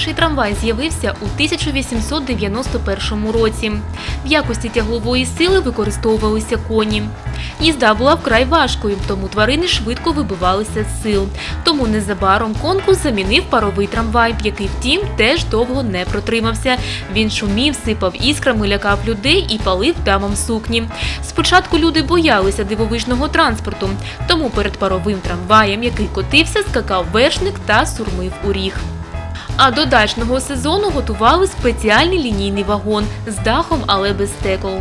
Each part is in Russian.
Перший трамвай з'явився у 1891 році. В якості тяглової сили використовувалися коні. Їзда була вкрай важкою, тому тварини швидко вибивалися з сил. Тому незабаром конкурс замінив паровий трамвай, який, втім, теж довго не протримався. Він шумів, сипав іскрами, лякав людей і палив дамам сукні. Спочатку люди боялися дивовижного транспорту, тому перед паровим трамваєм, який котився, скакав вершник та сурмив у ріг. А до дачного сезону готували спеціальний лінійний вагон з дахом, але без стекол.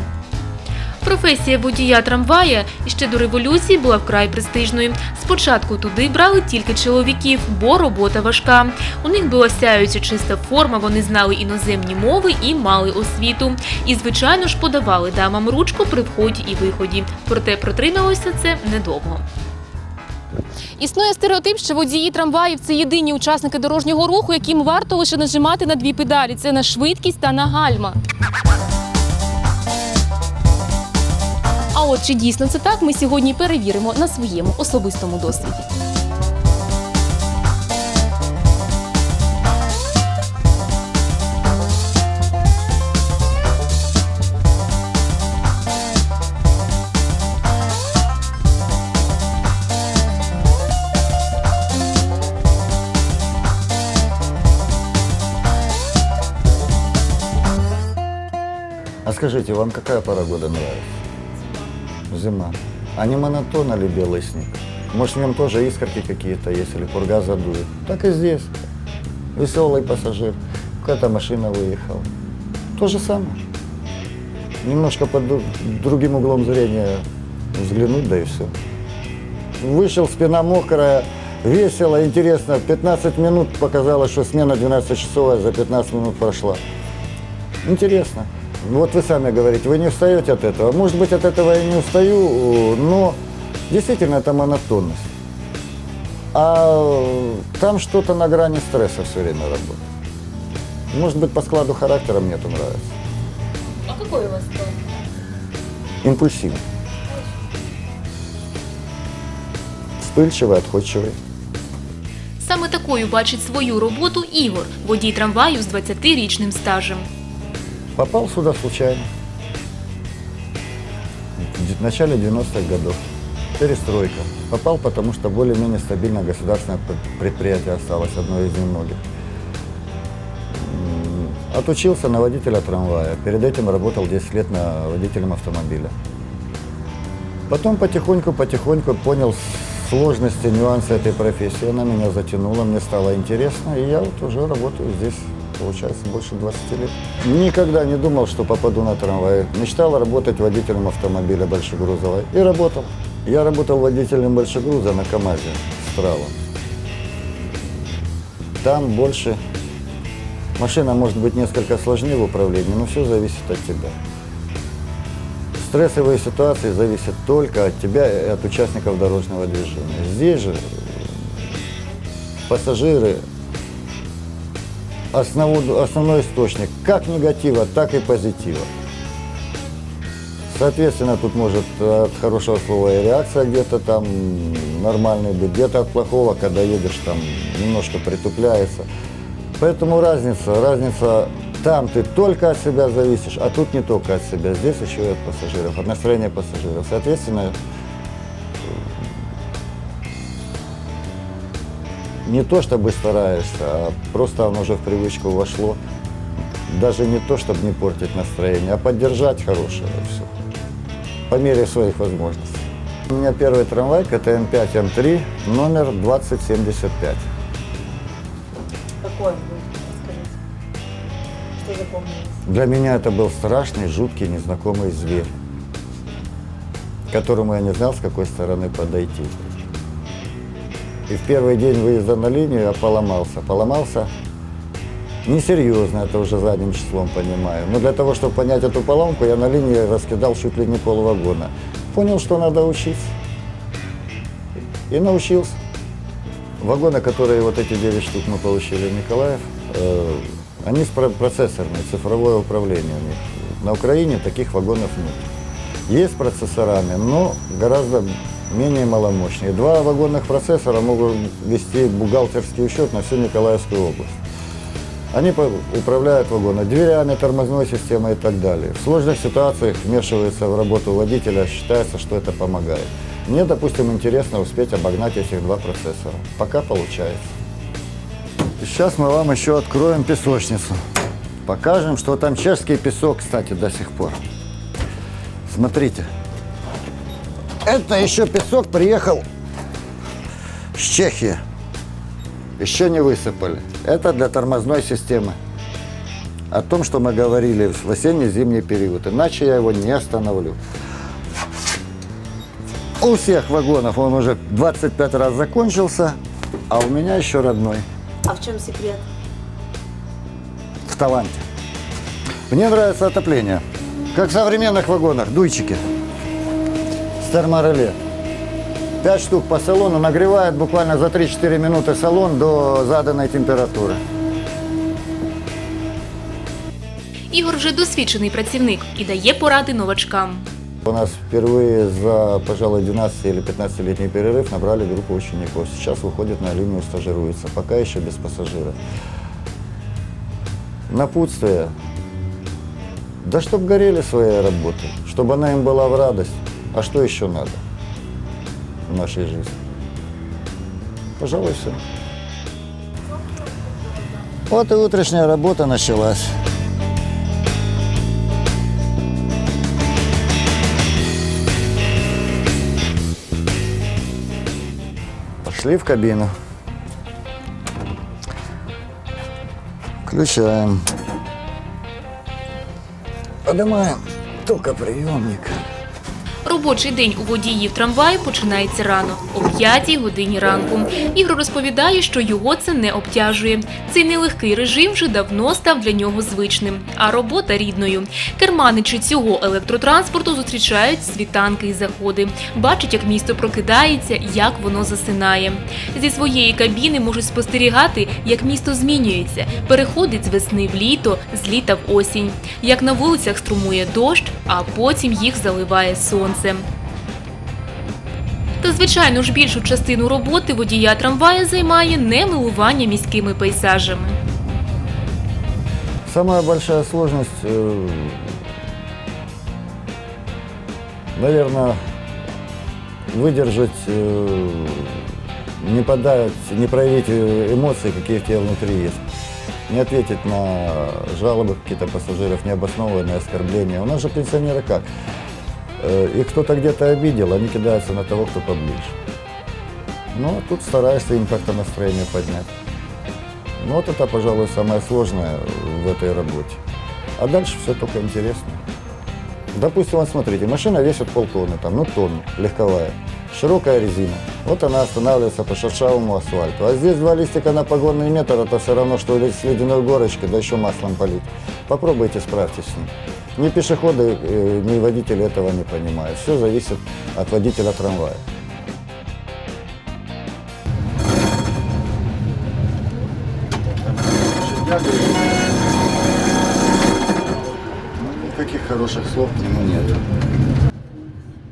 Професія водія трамвая ще до революції була вкрай престижною. Спочатку туди брали тільки чоловіків, бо робота важка. У них була сяюча чиста форма, вони знали іноземні мови і мали освіту. І, звичайно ж, подавали дамам ручку при вході і виході. Проте протрималося це недовго. Існує стереотип, що водії трамваїв це єдині учасники дорожнього руху, яким варто лише нажимати на дві педалі. Це на швидкість та на гальма. А от чи дійсно це так, ми сьогодні перевіримо на своєму особистому досвіді. Скажите, вам какая пора года нравится? Зима. А не монотонно ли белый снег? Может, в нем тоже искорки какие-то есть, или пурга задует? Так и здесь. Веселый пассажир. Какая-то машина выехала. То же самое. Немножко под другим углом зрения взглянуть, да и все. Вышел, спина мокрая, весело, интересно. 15 минут показалось, что смена 12-часовая за 15 минут прошла. Интересно. Вот вы сами говорите, вы не устаете от этого. Может быть, от этого я не устаю, но действительно это монотонность. А там что-то на грани стресса все время работает. Может быть, по складу характера мне это нравится. А який у вас склад? Импульсивный. Вспыльчивый, отходчивый. Саме такою бачить свою роботу Ігор, водій трамваю з 20-річним стажем. Попал сюда случайно. В начале 90-х годов. Перестройка. Попал, потому что более-менее стабильное государственное пр- предприятие осталось, одно из немногих. Отучился на водителя трамвая. Перед этим работал 10 лет на водителем автомобиля. Потом потихоньку-потихоньку понял сложности, нюансы этой профессии. Она меня затянула, мне стало интересно, и я вот уже работаю здесь, получается, больше 20 лет. Никогда не думал, что попаду на трамвай. Мечтал работать водителем автомобиля большегрузовой. И работал. Я работал водителем большегруза на КАМАЗе с. Там больше... Машина может быть несколько сложнее в управлении, но все зависит от тебя. Стрессовые ситуации зависят только от тебя и от участников дорожного движения. Здесь же пассажиры основу- основной источник как негатива, так и позитива. Соответственно, тут может от хорошего слова и реакция где-то там нормальная быть, где-то от плохого, когда едешь, там немножко притупляется. Поэтому разница, разница там ты только от себя зависишь, а тут не только от себя, здесь еще и от пассажиров, от настроения пассажиров. Соответственно, не то чтобы стараешься, а просто оно уже в привычку вошло. Даже не то, чтобы не портить настроение, а поддержать хорошее все. По мере своих возможностей. У меня первый трамвай КТМ-5 М3, номер 2075. Какой він був? Скажіть. Що запомнилось? Для меня это был страшный, жуткий, незнакомый зверь, к которому я не знал, с какой стороны подойти. И в первый день выезда на линию я поломался. Поломался несерьезно, это уже задним числом понимаю. Но для того, чтобы понять эту поломку, я на линии раскидал чуть ли не полвагона. Понял, что надо учиться. И научился. Вагоны, которые вот эти 9 штук мы получили Николаев, э, они с про- процессорные, цифровое управление у них. На Украине таких вагонов нет. Есть процессорами, но гораздо менее маломощные. Два вагонных процессора могут вести бухгалтерский учет на всю Николаевскую область. Они управляют вагоном, дверями, тормозной системой и так далее. В сложных ситуациях вмешиваются в работу водителя, считается, что это помогает. Мне, допустим, интересно успеть обогнать этих два процессора. Пока получается. Сейчас мы вам еще откроем песочницу. Покажем, что там чешский песок, кстати, до сих пор. Смотрите. Это еще песок приехал с Чехии. Еще не высыпали. Это для тормозной системы. О том, что мы говорили в осенне-зимний период. Иначе я его не остановлю. У всех вагонов он уже 25 раз закончился, а у меня еще родной. А в чем секрет? в таланте. Мне нравится отопление. Как в современных вагонах, дуйчики. С термореле. Пять штук по салону нагревает буквально за 3-4 минуты салон до заданной температуры. Ігор вже досвідчений працівник і дає поради новачкам. У нас впервые за, пожалуй, 12 или 15-летний перерыв набрали группу учеников. Сейчас выходят на линию, стажируются. Пока еще без пассажира. Напутствие. Да чтоб горели своей работой, чтобы она им была в радость. А что еще надо в нашей жизни? Пожалуй, все. Вот и утренняя работа началась. Пошли в кабину. Включаем. Поднимаем токоприемник. Робочий день у водіїв трамваю починається рано, о 5 годині ранку. Ігор розповідає, що його це не обтяжує. Цей нелегкий режим вже давно став для нього звичним, а робота рідною. Керманичі цього електротранспорту зустрічають світанки і заходи, бачать, як місто прокидається, як воно засинає. Зі своєї кабіни можуть спостерігати, як місто змінюється, переходить з весни в літо, з літа в осінь, як на вулицях струмує дощ, а потім їх заливає сонце. Та, звичайно ж, більшу частину роботи водія трамвая займає не милування міськими пейзажами. Самая большая сложность, наверное, выдержать, э, не подать, не проявить э, эмоции, какие у тебя внутри есть. Не ответить на жалобы какие-то пассажиров, необоснованные оскорбления. У нас же пенсионеры как? Э, Их кто-то где-то обидел, они кидаются на того, кто поближе. Ну, а тут стараешься им как-то настроение поднять. Ну, вот это, пожалуй, самое сложное в этой работе. А дальше все только интересно. Допустим, вот смотрите, машина весит полтонны, там, ну тонну, легковая. Широкая резина. Вот она останавливается по шершавому асфальту. А здесь два листика на погонный метр, это все равно, что с ледяной горочкой, да еще маслом полить. Попробуйте, справьтесь с ним. Ни пешеходы, э, ни водители этого не понимают. Все зависит от водителя трамвая. Никаких хороших слов к нему нет.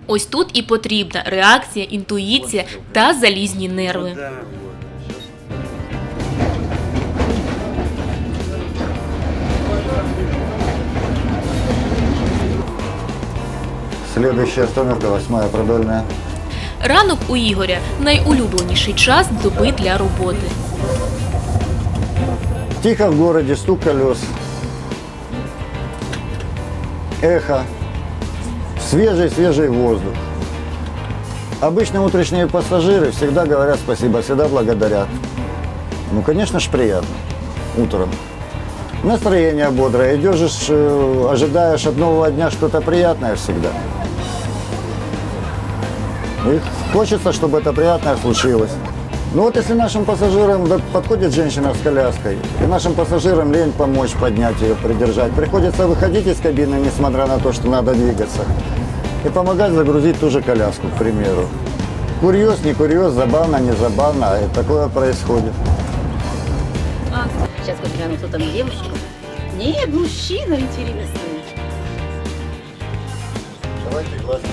Ось тут і потрібна реакція, інтуїція та залізні нерви. Следующая остановка, восьмая продольная. Ранок у Ігоря найулюбленіший час доби для роботи. Тихо в городе, стук колес. Эхо. Свежий-свежий воздух. Обычно утренние пассажиры всегда говорят спасибо, всегда благодарят. Ну, конечно ж, приятно. Утром. Настроение бодрое. Идешь, э, ожидаешь от нового дня что-то приятное всегда. И хочется, чтобы это приятное случилось. Ну вот если нашим пассажирам да, подходит женщина с коляской, и нашим пассажирам лень помочь поднять ее, придержать, приходится выходить из кабины, несмотря на то, что надо двигаться, и помогать загрузить ту же коляску, к примеру. Курьез, не курьез, забавно, не забавно, а и такое происходит. Сейчас вот гляну, кто там девушка. Нет, мужчина интересный. Давайте глазки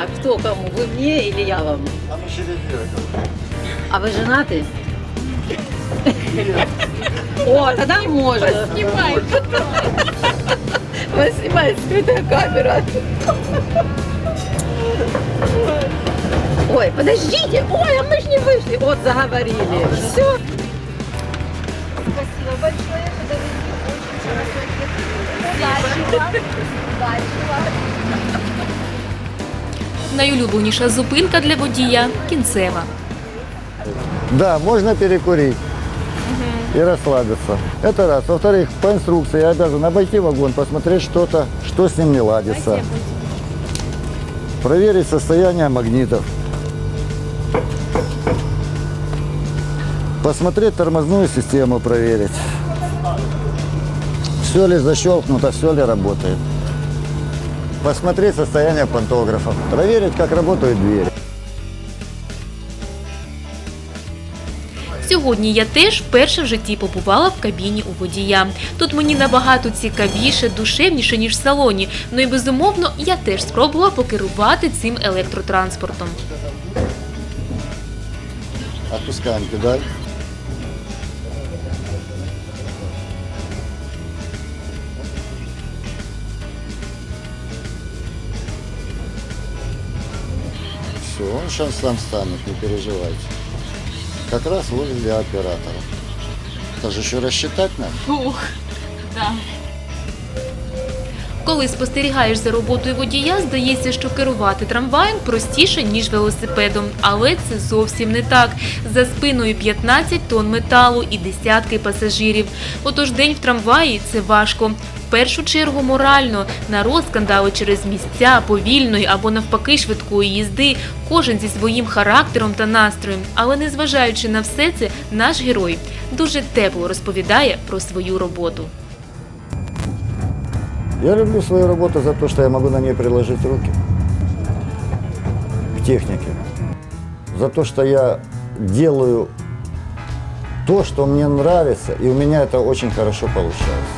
А кто кому? Вы мне или я вам? А мы через А вы женаты? О, тогда можно. Снимай. Вас снимает скрытая камера. Ой, подождите. Ой, а мы ж не вышли. Вот заговорили. Все. Спасибо большое, что. Очень хорошо. Удачи вам. Удачи вам. Найулюбленіша зупинка для водія кінцева. Да, можно перекурить и расслабиться. Это раз. Во-вторых, по инструкции я обязан обойти вагон, посмотреть что-то, что с ним не ладится. Проверить состояние магнитов. Посмотреть тормозную систему, проверить. Все ли защелкнуто, все ли работает. Посмотреть состояние пантографов. Проверить, как работают двери. Сьогодні я теж вперше в житті побувала в кабіні у водія. Тут мені набагато цікавіше, душевніше, ніж в салоні. Ну і безумовно, я теж спробувала покерувати цим електротранспортом. Отпускаем педаль. Он сейчас сам станет, не переживайте. Как раз возле оператора. Это же еще рассчитать надо. Коли спостерігаєш за роботою водія, здається, що керувати трамваєм простіше, ніж велосипедом. Але це зовсім не так. За спиною 15 тонн металу і десятки пасажирів. Отож день в трамваї це важко. В першу чергу морально. Народ скандали через місця, повільної або навпаки швидкої їзди. Кожен зі своїм характером та настроєм. Але незважаючи на все це, наш герой дуже тепло розповідає про свою роботу. Я люблю свою работу за то, что я могу на ней приложить руки к технике. За то, что я делаю то, что мне нравится, и у меня это очень хорошо получается.